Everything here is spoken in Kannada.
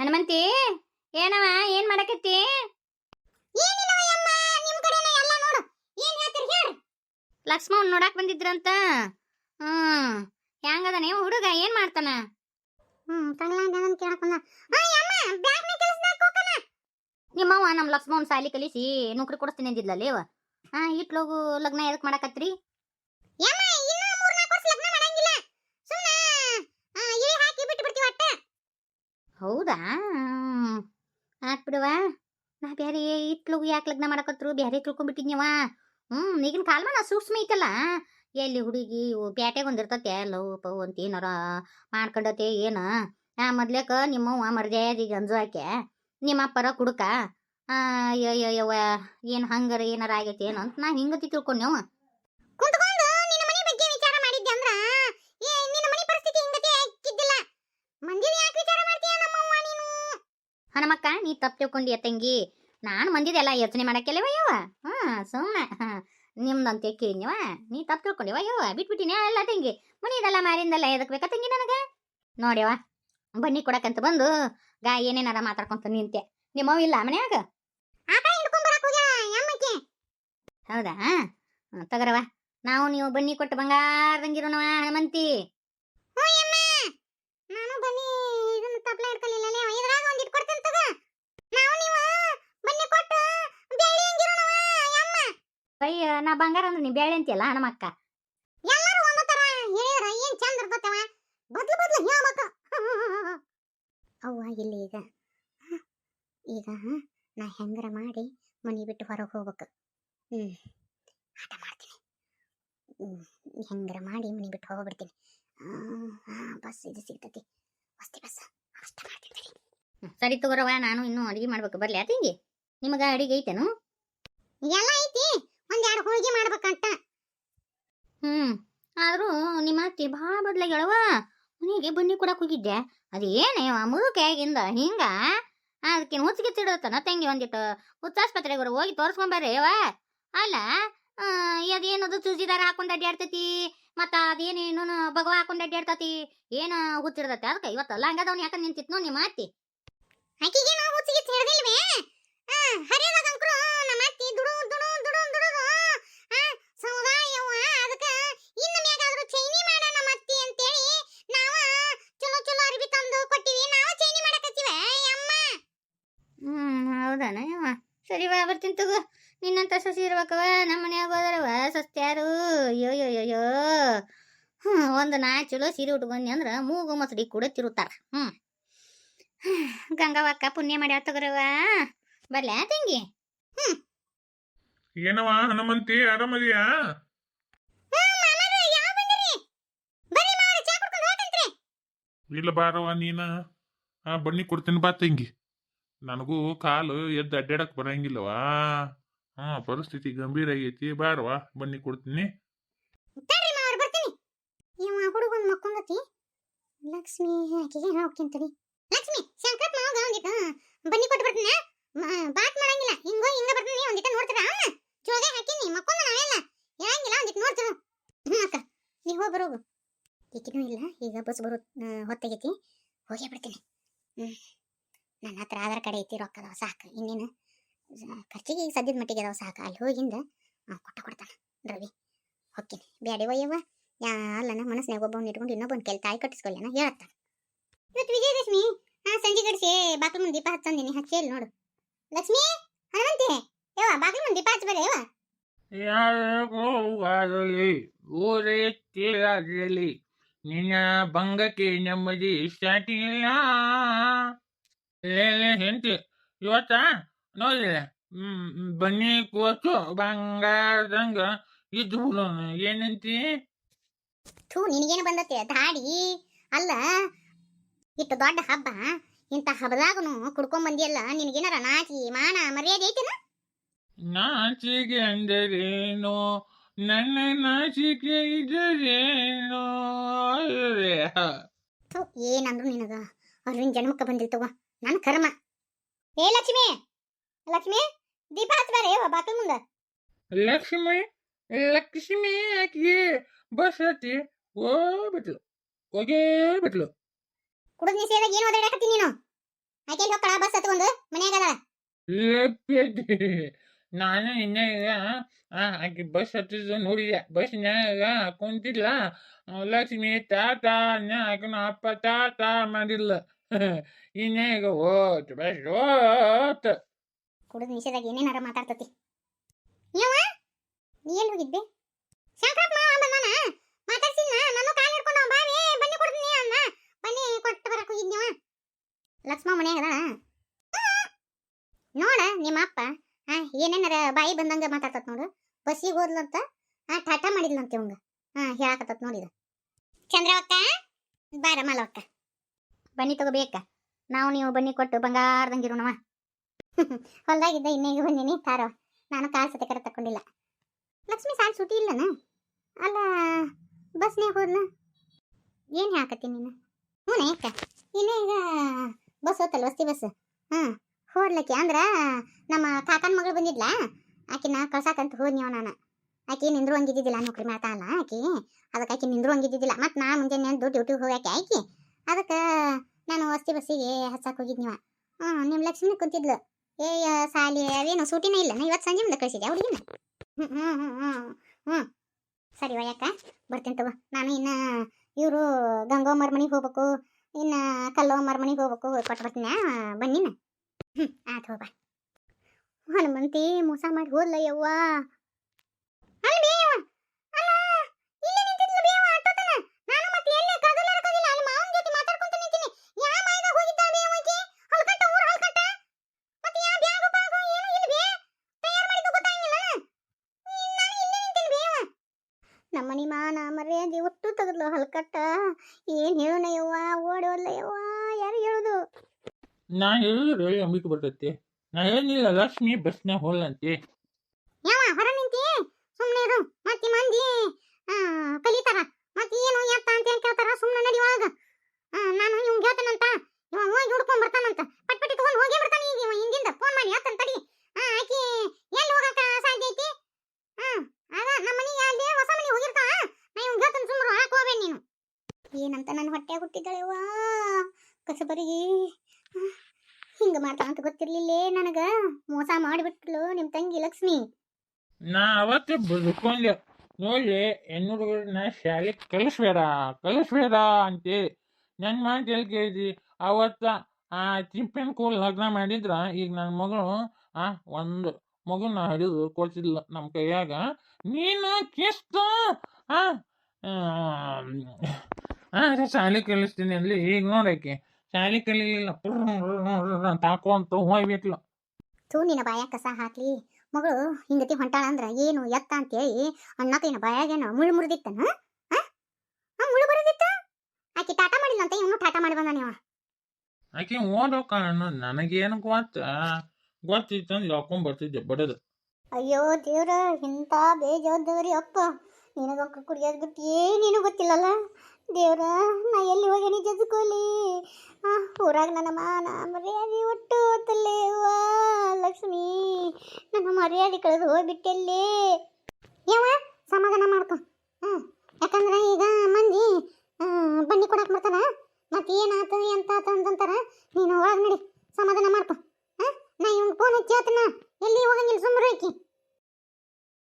ಹನುಮಂತಿ ಏನವ ಏನ್ ಮಾಡಕತ್ತಿ? ಲಕ್ಷ್ಮಣ್ ನೋಡಾಕ್ ಬಂದಿದ್ರಂತ? ಹ್ಮ್ ಹೆಂಗದ ನೀವು ಹುಡುಗ ಏನ್ ಮಾಡ್ತಾನ? ನಿಮ್ಮವ್ವ ನಮ್ ಲಕ್ಷ್ಮಣ್ ಸಾಲಿ ಕಲಿಸಿ ನೌಕರಿ ಕೊಡಿಸ್ತೀನಿ ಅಂದಿದ್ಲಲ್ಲ ಇವ ಹಾ ಇಟ್ಲೋಗು ಲಗ್ನ ಎದಕ್ ಮಾಡಕತ್ರಿ ಯಮ್ಮ ಇನ್ನ ಮೂರ್ ನಾಲ್ಕು ವರ್ಷ ಲಗ್ನ ಮಾಡಂಗಿಲ್ಲ ಸುಮ್ಮನೆ ಇಳಿ ಹಾಕಿ ಬಿಟ್ಟು ಬಿಡ್ತೀವಿ ಅಟ್ಟ ಹೌದಾ. ಆತ್ ಬಿಡುವ. ನಾ ಬೇರೆ ಇಟ್ಲಗು ಯಾಕೆ ಲಗ್ನ ಮಾಡಕತ್ರು? ಬ್ಯಾರೆ ತಿಳ್ಕೊಂಡ್ಬಿಟ್ಟಿದ್ನವ ಹ್ಞೂ ಈಗಿನ ಕಾಲಮಾನ ಸೂಕ್ಷ್ಮ ಐತಲ್ಲ. ಎಲ್ಲಿ ಹುಡುಗಿ ಪ್ಯಾಟೆಗೆ ಒಂದಿರ್ತತೆ ಲವ್ ಪವ್ ಅಂತ ಏನಾರ ಮಾಡ್ಕೊಂಡತೆ ಏನ? ಆ, ಮೊದ್ಲೇಕ ನಿಮ್ಮವ್ವ ಮರ್ಯಾದಿಗೆ ಗಂಜು ಆಕೆ ನಿಮ್ಮ ಅಪ್ಪರ ಕುಡುಕ? ಆ ಏನು ಹಂಗಾರ ಏನಾರ ಆಗೈತೆ ಏನೋ ಅಂತ ನಾ ಹಿಂಗತಿ ತಿಳ್ಕೊಂಡೆವು ಕುಂತ್ಕೊಂಡು ನಿನ್ನ ಮನೆ ಬಗ್ಗೆ ವಿಚಾರ ಮಾಡಿದ್ದೆ ಅಂದ್ರ ಏ ನಿನ್ನ ಮನೆ ಪರಿಸ್ಥಿತಿ ಹಿಂಗತಿ ಆಕ್ಕಿದ್ದಿಲ್ಲ ಮಂದಿನ ಯಾಕೆ ವಿಚಾರ ಮಾಡ್ತೀಯ ನಮ್ಮವ್ವ ನೀನು ಹನಮಕ್ಕ ನೀ ತಪ್ಪು ತಿಳ್ಕೊಂಡಿ ತಂಗಿ. ನಾನು ಮಂದಿದೆಲ್ಲ ಯೋಚನೆ ಮಾಡಕ್ಕೆಲ್ಲವ ಯವ ಹಾ ಸುಮ್ಮನೆ ನಿಮ್ದಂತ ಕೇಳಿವ ನೀ ತಪ್ಪು ತಿಳ್ಕೊಂಡಿವ ಯವ ಬಿಟ್ಬಿಟ್ಟಿನಿ ಎಲ್ಲ ತಂಗಿ. ಮನಿದೆಲ್ಲ ಮಾರಿಂದಲ್ಲ ಎದಕ್ಕೆ ಬೇಕಾ ತಂಗಿ ನನಗೆ? ನೋಡ್ಯವ ಬನ್ನಿ ಕೊಡಕಂತ ಬಂದು ಗಾ ಏನೇನಾರ ಮಾತಾಡ್ಕೊಂತ ನಿಂತೆ. ನಿಮ್ಮವ್ ಇಲ್ಲ ಮನ್ಯಾಗ? ಹೌದಾ? ತಗರವ ನಾವು ನೀವು ಬನ್ನಿ ಕೊಟ್ಟು ಬಂಗಾರದಂಗಿರೋನವ ಹನುಮಂತಿ. ನಾನು ಬನ್ನಿ ಇದನ್ನ ತಪ್ಲ ಹಿಡ್ಕೊಳ್ಳಿಲ್ಲ ಇದ್ರಾಗ ಒಂದ್ ಇಟ್ ಕೊಡ್ತೇನೆ ತಗ ನಾವು ನೀವು ಬನ್ನಿ ಕೊಟ್ಟು ಬೇಳಿ ಹಂಗಿರೋಣವ ಯಮ್ಮ ಅಯ್ಯ ನಾ ಬಂಗಾರ ಅಂದ್ರೆ ನೀ ಬೇಳೆ ಅಂತೀಯಲ್ಲ ಹಣಮಕ್ಕ ಎಲ್ಲರೂ ಒಂದ ತರ ಹೇಳಿದ್ರ ಏನ್ ಚಂದ ಇರ್ತತವ ಬದ್ಲು ಬದ್ಲು ಹೇಳ್ಬೇಕು. ಅವ್ವ ಇಲ್ಲಿ ಈಗ ಈಗ ನಾ ಹೆಂಗರ ಮಾಡಿ ಮನಿ ಬಿಟ್ಟು ಹೊರಗೆ ಹೋಗ್ಬೇಕು. ಹ್ಮ್ ಆಟ ಮಾಡ್ತೀನಿ. ಹೆಂಗರ ಮಾಡಿ ಮನಿ ಬಿಟ್ಟು ಹೋಗ್ಬಿಡ್ತೀನಿ. ಬಸ್ ಇದು ಸಿಗ್ತತಿ. ವಸ್ತಿ ಬಸ್ ಅಷ್ಟ ಮಾಡ್ತೀನಿ ಸರಿ ತಗೋರವ ನಾನು ಇನ್ನೂ ಅಡಿಗೆ ಮಾಡ್ಬೇಕು. ಬರ್ಲಿ ತಂಗಿ ನಿಮಗ ಅಡಿಗೆ ಐತೇನು ಎಲ್ಲ ಐತಿ ಒಂದೆರಡು ಹೋಳಿಗೆ ಮಾಡ್ಬೇಕಂತ ಹ್ಮ್ ಆದ್ರೂ ಅತ್ತಿ ಭಾಳ ಬದ್ಲಾಗ್ಯಾಳವ ಮನೆಗೆ ಬನ್ನಿ ಕೊಡಕ್ಕೆ ಹೋಗಿದ್ದೆ. ಅದೇನೇವ ಮುದುಕೆಯಾಗಿಂದ ಹಿಂಗ? ಅದಕ್ಕೆ ಹುಚ್ಚಿಗೆ ತಿಡತನ ತಂಗಿ ಒಂದಿಟ್ಟು. ಹುಚ್ಚಾಸ್ಪತ್ರೆಗೆ ಹೋಗಿ ತೋರ್ಸ್ಕೊಂಬರ್ರಿ ಯವ್ವ ಅಲ್ಲ ಅದೇನದು ಚೂಜಿದಾರ ಹಾಕೊಂಡು ಅಡ್ಡಾಡ್ತೈತಿ ಮತ್ತ ಅದೇನೇನು ಭಗವ ಹಾಕೊಂಡ್ ಅಡ್ಡಾಡ್ತತಿ ಏನ ಹುಚ್ಚಿಡ್ತತಿ ಅದಕ್ಕೆ ಇವತ್ತು ಅಲ್ಲ ನಿಂತಿತ್ ಯಾಕ ನಿಮ್ಮ ಅತ್ತಿ? ಆಕಿಗೆ ನಾವು ಹುಚ್ಚಿಗೆ ಹಿಡ್ದಿಲ್ವೇ ಹರಿಯದಾಗ ಅಂಕರು ನಮ್ಮ ಅತ್ತಿ ದುಡು ದುಡುದು ಆ ಸಮುದಾಯವ ಅದಕ್ಕ ಇನ್ನ ಮ್ಯಾಗಾದ್ರೂ ಚೈನಿ ಮಾಡ ನಮ್ಮ ಅತ್ತಿ ಅಂತೇಳಿ ನಾವ ಚಲೋ ಚಲೋ ಅರ್ಬಿ ತಂದು ಕೊಟ್ಟಿವಿ ನಾವು ಚೈನಿ ಮಾಡಕತ್ತೀವಿ ಅಮ್ಮ ಹ್ಮ್ ಹೌದಾನ ಯಾವ ಸರಿ ವಾ ಬರ್ತೀನಿ ತಗೋ. ನಿನ್ನಂತ ಸಸಿ ಇರ್ಬೇಕವ ನಮ್ಮ ಮನ್ಯಾಗ ಹೋದರವ ಸಸ್ತ್ಯಾರು. ಅಯ್ಯೋ ಅಯ್ಯೋ ಅಯ್ಯೋ ಹ್ಮ್ ಒಂದು ನಾ ಚಲೋ ಸೀರೆ ಉಟ್ಕೊಂಡಿ ಅಂದ್ರೆ ಮೂಗು ಮಸಡಿ ಕೂಡ ತಿರುತ್ತಾರ ಹ್ಮ್. ಗಂಗವಕ್ಕ ಪುಣ್ಯ ಮಾಡ್ಯಾಳ ತಗೋರವ ಬರ್ಲ್ಯಾ ತಂಗಿ? ಏನವ ಹನುಮಂತಿ ಆರಾಮದಿಯಾ? ಇಲ್ಲ ಬಾರವ ನೀನ. ಬನ್ನಿ ಕೊಡ್ತೀನಿ ಬಾ ತಂಗಿ. ನನಗೂ ಕಾಲು ಎದ್ದು ಅಡ್ಡಾಡಕ್ ಬರಂಗಿಲ್ಲವಾ ಹಾ, ಪರಿಸ್ಥಿತಿ ಗಂಭೀರ ಆಗೈತಿ. ಬಾರವಾ ಬನ್ನಿ ಕೊಡ್ತೀನಿ. ತಡ್ರಿ ಮಾವ್ರ ಬರ್ತೀನಿ. ಇವ ಹುಡುಗನ್ ಮಕ್ಕೊಂಡತಿ. ಲಕ್ಷ್ಮಿ, ಆಕಿಗೆ ಹೋಗ್ತೀನಿ ಲಕ್ಷ್ಮಿ, ಶಂಕರಪ್ಪ ಮಾವಗ ಒಂದಿಟ್ಟು ಬನ್ನಿ ಕೊಟ್ಟು ಬರ್ತೀನಿ ಬಾತ್ ಮಾಡಂಗಿಲ್ಲ. ಹಿಂಗೋ, ಹಿಂಗ ಬರ್ತೀನಿ ಒಂದಿಟ್ಟು ನೋಡ್ತೀರಾ? ಅವನ್ನ ಜೋಗೆ ಹಾಕಿನಿ ಮಕ್ಕೊಂದ ನಾವೆಲ್ಲ ಇರಂಗಿಲ್ಲ ಒಂದಿಟ್ಟು ನೋಡ್ತೀವಿ ಹ್ಞೂ ಅಕ್ಕ, ನೀವು ಹೋಗಿ ಬರೋಗು. ಈಗಿನೂ ಇಲ್ಲ, ಈಗ ಬಸ್ ಬರೋ ಹೊತ್ತಾಗೈತಿ. ಹೋಗೇ ಬಿಡ್ತೀನಿ. ನನ್ನ ಹತ್ರ ಆಧಾರ್ ಕಾರ್ಡ್ ಐತಿ ರೊಕ್ಕ ಅದಾವ ಸಾಕು. ಇನ್ನೇನು? ಖರ್ಚಿಗೆ ಈಗ ಸದ್ಯದ ಮಟ್ಟಿಗೆ ಅದಾವ, ಸಾಕು. ಅಲ್ಲಿ ಹೋಗಿಂದ ಕೊಟ್ಟ ಕೊಡ್ತಾನೆ, ರವಿ. ಓಕೆ ಬ್ಯಾಡಿ ಒಯ್ಯವ ಯಾ, ಅಲ್ಲನ ಮನಸ್ಸಿನಾಗ ಒಬ್ಬವ್ನ ಇಟ್ಕೊಂಡು ಇನ್ನೊಬ್ಬನ ಕೆಲ್ ತಾಯಿ ಕಟ್ಟಿಸ್ಕೊಳ್ಳೇನ ಹೇಳ್ತಾನೆ ಇವತ್ತು ವಿಜಯದಶಮಿ? ಹಾ, ಸಂಜೆ ಗಡಿಸಿ ಬಾಗಿಲು ಮುಂದೆ ದೀಪ ಹಚ್ಚಂದಿನಿ. ಹಚ್ಚಿ ಇಲ್ಲಿ ನೋಡು. ಲಕ್ಷ್ಮಿ, ಹನುಮಂತಿ. ಯವ್ವ ಬಾಗಿಲು ಮುಂದೆ ದೀಪ ಹಚ್ಚಬೇಡ ಯವ್ವ. ಯಾರಿಗೋವಾಗಲಿ ಊರೇ ತೀರಾಗಲಿ ನಿನ್ನ ಭಂಗಕ್ಕೆ ನೆಮ್ಮದಿ ಸ್ಟಾಟಿಲ್ಲ ಲೇ ಹೆಂಡತಿ ಇವತ್ತ ನೋಡಿಲ್ಲ ಬನ್ನಿ ಕೂತು ಬಂಗಾರದಂಗ ಇದ್ದು ಬಿಡೋಣ ಏನಂತಿ ಥೂ ನಿನಗೇನು ಬಂದತ್ತೆ ದಾಡಿ ಅಲ್ಲ ಇಟ್ಟು ದೊಡ್ಡ ಹಬ್ಬ ಇಂಥ ಹಬ್ಬದಾಗನು ಕುಡ್ಕೊಂಡ್ ಬಂದಿಯಲ್ಲ ನಿನಗೇನಾರ ನಾಚಿ ಮಾನ ಮರ್ಯಾದೆ ಐತೆನ ನಾಚಿಗೆ ಅಂದರೇನು ನನ್ನ ನಾಚಿಕೆ ಇದ್ದರೇನು ಏನಂದ್ರು ನಿನಗ ಅರವಿಂದ್ ಜನ್ಮಕ್ಕೆ ಬಂದಿಲ್ ತಗೋ ನನ್ನ ಕರ್ಮ. ಏ ಲಕ್ಷ್ಮಿ! ಲಕ್ಷ್ಮಿ ದೀಪ ಹಚ್ಚಬಾರಿ ಬಾಕಲ್ ಮುಂದ. ಲಕ್ಷ್ಮಿ ಲಕ್ಷ್ಮಿ ಆಕಿ ಬಸ್ ಹತ್ತಿ ಹೋಗ್ಬಿಟ್ಲು. ಹೋಗೇ ಬಿಟ್ಲು ಕುಡಿದ್ ನಿಷೇಧಾಗ ಏನು ಓದಾಡಕತ್ತಿ ನೀನು? ಆಕೆ ಇಲ್ಲಿ ಹೋಗ್ತಾಳ? ಬಸ್ ಹತ್ಕೊಂಡು ಮನ್ಯಾಗ ಅದಾಳ. ಲೆಪ್ಪಿ ನಾನು ಇನ್ನೇ ಆಕಿ ಬಸ್ ಹತ್ತಿದ್ದು ನೋಡಿದೆ. ಬಸ್ನ್ಯಾಗ ಕುಂತಿಲ್ಲ ಲಕ್ಷ್ಮಿ ತಾತ ಅನ್ನ ಆಕಿನ ಅಪ್ಪ ತಾತ ಮಾಡಿಲ್ಲ ಇನ್ನೇ ಈಗ ಓಟ್ ಬಸ್ ಓಟ್ ಕುಡಿದ ನಿಷೇಧಾಗಿ ಏನೇನಾರ ಮಾತಾಡ್ತತಿ. ಯವ್ವ, ನೀ ಎಲ್ಲಿ ಹೋಗಿದ್ದೆ? ಶಂಕರಪ್ಪ ಮಾವ ಬಂದಾನ? ಮಾತಾಡ್ಸಿನ ನಾನು ಕಾಲು ಹಿಡ್ಕೊಂಡು ಬಾ ನೀ ಬನ್ನಿ ಕೊಡ್ತೀನಿ ಅನ್ನ ಬನ್ನಿ, ಕೊಟ್ಟು ಬರಕ್ ಹೋಗಿದ್ನವ ಲಕ್ಷ್ಮ ಮನ್ಯಾಗ ನೋಡ ನಿಮ್ಮ ಅಪ್ಪ ಹಾ ಏನೇನಾರ ಬಾಯಿ ಬಂದಂಗ ಮಾತಾಡ್ತತ್ ನೋಡು. ಬಸ್ಸಿಗೆ ಹೋದ್ಲಂತ ಹಾ ಟಾಟಾ ಮಾಡಿದ್ಲಂತೆ ಇವಂಗ. ಹಾ ಹೇಳಕತ್ತತ್ ನೋಡಿದ ಚಂದ್ರವಕ್ಕ ಬಾರ ಮಲವಕ್ಕ ಬನ್ನಿ ತಗೋಬೇಕ. ನಾವು ನೀವು ಬನ್ನಿ ಕೊಟ್ಟು ಬಂಗಾರದಂಗಿರೋಣವ ಹೊಲ್ದಾಗಿದ್ದ ಇನ್ನೇಗ ಬಂದೀನಿ, ತಾರ. ನಾನು ಕಾಸು ಕರೆ ತಕೊಂಡಿಲ್ಲ ಲಕ್ಷ್ಮಿ ಸಾಲ್ ಸುಟಿ ಇಲ್ಲನ? ಅಲ್ಲ ಬಸ್ನೇ ಹೋದ್ಲ ಏನು ಹಾಕತ್ತೀನಿ ನೀನು? ಹ್ಞೂ ಅಕ್ಕ ಇನ್ನೇಗ ಬಸ್ ಹೋತಲ್ಲ, ವಸ್ತಿ ಬಸ್? ಹಾಂ ಹೋದ್ಲಕ್ಕೆ ಅಂದ್ರೆ ನಮ್ಮ ಕಾಕನ ಮಗಳು ಬಂದಿದ್ಲ. ಆಕಿನ ಕಳ್ಸಾಕಂತ ಹೋದ್ನಿವ ನಾನು. ಆಕಿ ನಿಂದ್ರು ಹಂಗಿದ್ದಿದ್ದಿಲ್ಲ ನೌಕರಿ ಮಾಡ್ತಾ ಅಲ್ಲ ಆಕಿ. ಅದಕ್ಕೆ ಆಕಿ ನಿಂದ್ರು ಹಂಗಿದ್ದಿದ್ದಿಲ್ಲ. ಮತ್ತು ನಾ ಮುಂಜಾನೆ ದುಡ್ಡು ಡ್ಯೂಟಿಗೆ ಹೋಗಾಕೆ ಆಕಿ. ಅದಕ್ಕೆ ನಾನು ವಸ್ತಿ ಬಸ್ಸಿಗೆ ಹಚ್ಚಕ್ಕೆ ಹೋಗಿದ್ನಿವ ಹ್ಞೂ ನಿಮ್ಮ ಲಕ್ಷ್ಮಿ ಕುಂತಿದ್ಲು. ಏಯ ಸಾಲಿ ಅದೇನು ಸೂಟಿನೇ ಇಲ್ಲ. ನಾ ಇವತ್ತು ಸಂಜೆ ಮುಂದೆ ಕಳಿಸಿದೆ ಹುಡುಗಿನ? ಹ್ಞೂ ಹ್ಞೂ ಹ್ಞೂ ಸರಿ ವಯ್ಯಕ್ಕ ಬರ್ತೀನಿ ತಗೋ. ನಾನು ಇನ್ನು ಇವರು ಗಂಗೋಮ್ಮರ ಮನೆಗೆ ಹೋಗ್ಬೇಕು. ಇನ್ನು ಕಲ್ಲೋಮ್ಮರ ಮನೆಗೆ ಹೋಗ್ಬೇಕು. ಕೊಟ್ಟು ಬರ್ತೀನಿ. ಬನ್ನಿನ ಹ್ಞೂ ಆಯ್ತು ಹೋಗ ಹನುಮಂತಿ ಮೋಸ ಮಾಡಿ ಹೋದ್ಲ ಯವ್ವ ಅಲ್ಲ ಬೇಯವ್ವ ಅಲ್ಲ ಇಲ್ಲೇ ನಿಂತಿದ್ಲು ಬೇಯವ್ವ ಆಟೋ ತನ ನಾನು ಮತ್ತೆ ಎಲ್ಲೇ ಕದಲಾಡಕೋದಿಲ್ಲ ಅಲ್ಲಿ ಮಾವನ ಜೊತೆ ಮಾತಾಡ್ಕೊಂತ ನಿಂತೀನಿ ಯಾ ಮಾಯ್ದಾಗ ಹೋಗಿದ್ದಾಳೆ ಬೇಯವ್ವ ಆಕಿ ಹಲ್ಕಟ್ಟ ಊರ್ ಹಲ್ಕಟ್ಟ ಮತ್ತೆ ಯಾ ಬ್ಯಾಗು ಬಾಗು ಏನು ಇಲ್ಲ ಬೇ ತಯಾರು ಮಾಡಿದ್ದು ಗೊತ್ತಾಗಿಲ್ಲ ನಾನು ಇಲ್ಲೇ ನಿಂತೀನಿ ಬೇಯವ್ವ ನಮ್ಮನಿ ಮಾನ ತೆಗೆದ್ಲು ಹಲ್ಕಟ್ಟ. ಏನ್ ಹೇಳೋಣ ಯವ್ವ ಓಡೋಲ್ಲ ಯವ್ವ ಯಾರು ಹೇಳುದು? ನಾ ಹೇಳಿದ್ರೆ ಅಂಬಿಕೆ ಬರ್ತೈತಿ. ನಾ ಹೇಳಿಲ್ಲ ಲಕ್ಷ್ಮಿ ಬಸ್ನ್ಯಾಗ ಹೋಗ್ಲಂತೆ ಯಾವ ಹೊರ ನಿಂತಿ? ಸುಮ್ಮನೆ ಇರು. ಮತ್ತೆ ಮಂದಿ ಆ, ಕಲಿತಾರ. ಮತ್ತೆ ಏನು ಎತ್ತ ಅಂತ ಏನ್ ಕೇಳ್ತಾರ? ಸುಮ್ಮನೆ ನಡಿ ಒಳಗ ಆ, ನಾನು ಇವ್ನ್ ಹೇಳ್ತಾನಂತ ಇವ ಹೋಗಿ ಹುಡ್ಕೊಂಡ್ ಬರ್ತಾನಂತ ಪಟ್ ಪಟ್ಟಿ ತಗೊಂಡ್ ಹೋಗಿ ಬಿಡ್ತಾನ ಈಗ ಇವ ಹಿಂದಿಂದ ಫೋನ್ ಮಾಡಿ ಹೇಳ್ತಾನ ತಡಿ ಆ, ಆಕಿ ಎಲ್ಲಿ ಹೋಗಕ ಸಾಧ್ಯ ಐತಿ ಹಾ ಆಗ ನಮ್ಮ ಮನೆಗೆ ಅಲ್ಲಿ ಹೊಸ ಮನೆಗೆ ಹೋಗಿರ್ತಾ ನಾ ಇವ್ನ್ ಹೇಳ್ತಾನ ಸುಮ್ಮರು ಹಾಕ್ ಹೋಗ್ಬೇಡ ನೀನು ಏನಂತ ನನ್ನ ಹೊಟ್ಟೆ ಹುಟ್ಟಿದ್ದಾಳೆ ವಾ ಕಸಬರಿಗೆ ಹಿಂಗ ಮಾಡ್ತಾ ಅಂತ ಗೊತ್ತಿರ್ಲಿಲ್ಲೇ ನನಗ. ಮೋಸ ಮಾಡಿಬಿಟ್ಲು ನಿಮ್ಮ ತಂಗಿ ಲಕ್ಷ್ಮಿ. ನಾ ಅವತ್ತೇ ಬದುಕೊಂಡೆ. ನೋಡಿ ಹೆಣ್ಣುಡುಗರನ್ನ ಶಾಲೆ ಕಲಿಸ್ಬೇಡ ಕಲಿಸ್ಬೇಡ ಅಂತೇಳಿ. ನನ್ನ ಮಾತು ಎಲ್ಲಿ ಕೇಳಿದಿ? ಅವತ್ತ, ಆ, ಚಿಂಪೆನ್ ಕೂಲ್ ಲಗ್ನ ಮಾಡಿದ್ರ, ಈಗ ನನ್ನ ಮಗಳು, ಆ, ಒಂದು ಮಗುನ ಹಿಡಿದು ಕೊಡ್ತಿಲ್ಲ ನಮ್ಮ ಕೈಯಾಗ. ನೀನು ಕಿಸ್ತು, ಆ ಶಾಲೆ ಕಲಿಸ್ತೀನಿ ಅಲ್ಲಿ, ಈಗ ನೋಡಕ್ಕೆ ಶಾಲೆ ಕಲೀಲಿಲ್ಲ. ತಾಕೊಂತ ಹೋಗ್ಬಿಟ್ಲು. ತೂ ನಿನ್ನ ಬಾಯಾಗ ಕಸ ಹಾಕ್ಲಿ. ಮಗಳು ಹಿಂಗತಿ ಹೊಂಟಾಳ ಅಂದ್ರ ಏನು ಎತ್ತ ಅಂತೇಳಿ ಅಣ್ಣಕೈನ ಬಾಯಾಗೇನ ಮುಳ್ಳು ಮುರಿದಿತ್ತನ? ಮುಳ್ಳು ಬರದಿತ್ತ ಆಕಿ ಟಾಟಾ ಮಾಡಿಲ್ಲ ಅಂತ ಇವನು ಟಾಟಾ ಮಾಡಿ ಬಂದ ನೀವ ಆಕೆ ಓದೋಕ ನನಗೇನು ಗೊತ್ತ? ಅಂದ್ರೆ ಹಾಕೊಂಡ್ ಬರ್ತಿದ್ದೆ ಬಡದು. ಅಯ್ಯೋ ದೇವ್ರ ಇಂಥ ಬೇಜವಾಬ್ದಾರಿ ಅಪ್ಪ. ನಿನಗ ಕುಡಿಯೋದ್ ಬಿಟ್ಟು ಏನೇನು ಗೊತ್ತಿಲ್ಲಲ್ಲ? ದೇವ್ರ, ನಾ ಎಲ್ಲಿ ಹೋಗೇನಿ ನೀ ಆ, ಊರಾಗ ನನ್ನ ಮಾನ ಮರ್ಯಾದೆ ಒಟ್ಟು ವಾ ಲಕ್ಷ್ಮಿ. ನನ್ನ ಮರ್ಯಾದೆ ಕಳೆದು ಹೋಗ್ಬಿಟ್ಟೆಲ್ಲಿ. ಯಾವ ಸಮಾಧಾನ ಮಾಡ್ಕೊ. ಹಾಂ ಯಾಕಂದ್ರೆ ಈಗ ಮಂದಿ ಬನ್ನಿ ಕೊಡಕ್ಕೆ ಮಾಡ್ತಾನ ಮತ್ತೆ ಏನಾಯ್ತು ಎಂತ ಅಂತಂತಾರ ನೀನು ಹೊರಗೆ ನಡಿ, ಸಮಾಧಾನ ಮಾಡ್ಕೊ. ಹಾಂ, ನಾ ಇವ್ನು ಫೋನ್ ಹಚ್ಚಿ ಎಲ್ಲಿ ಹೋಗಂಗಿಲ್ಲ ಸುಮ್ಮನೆ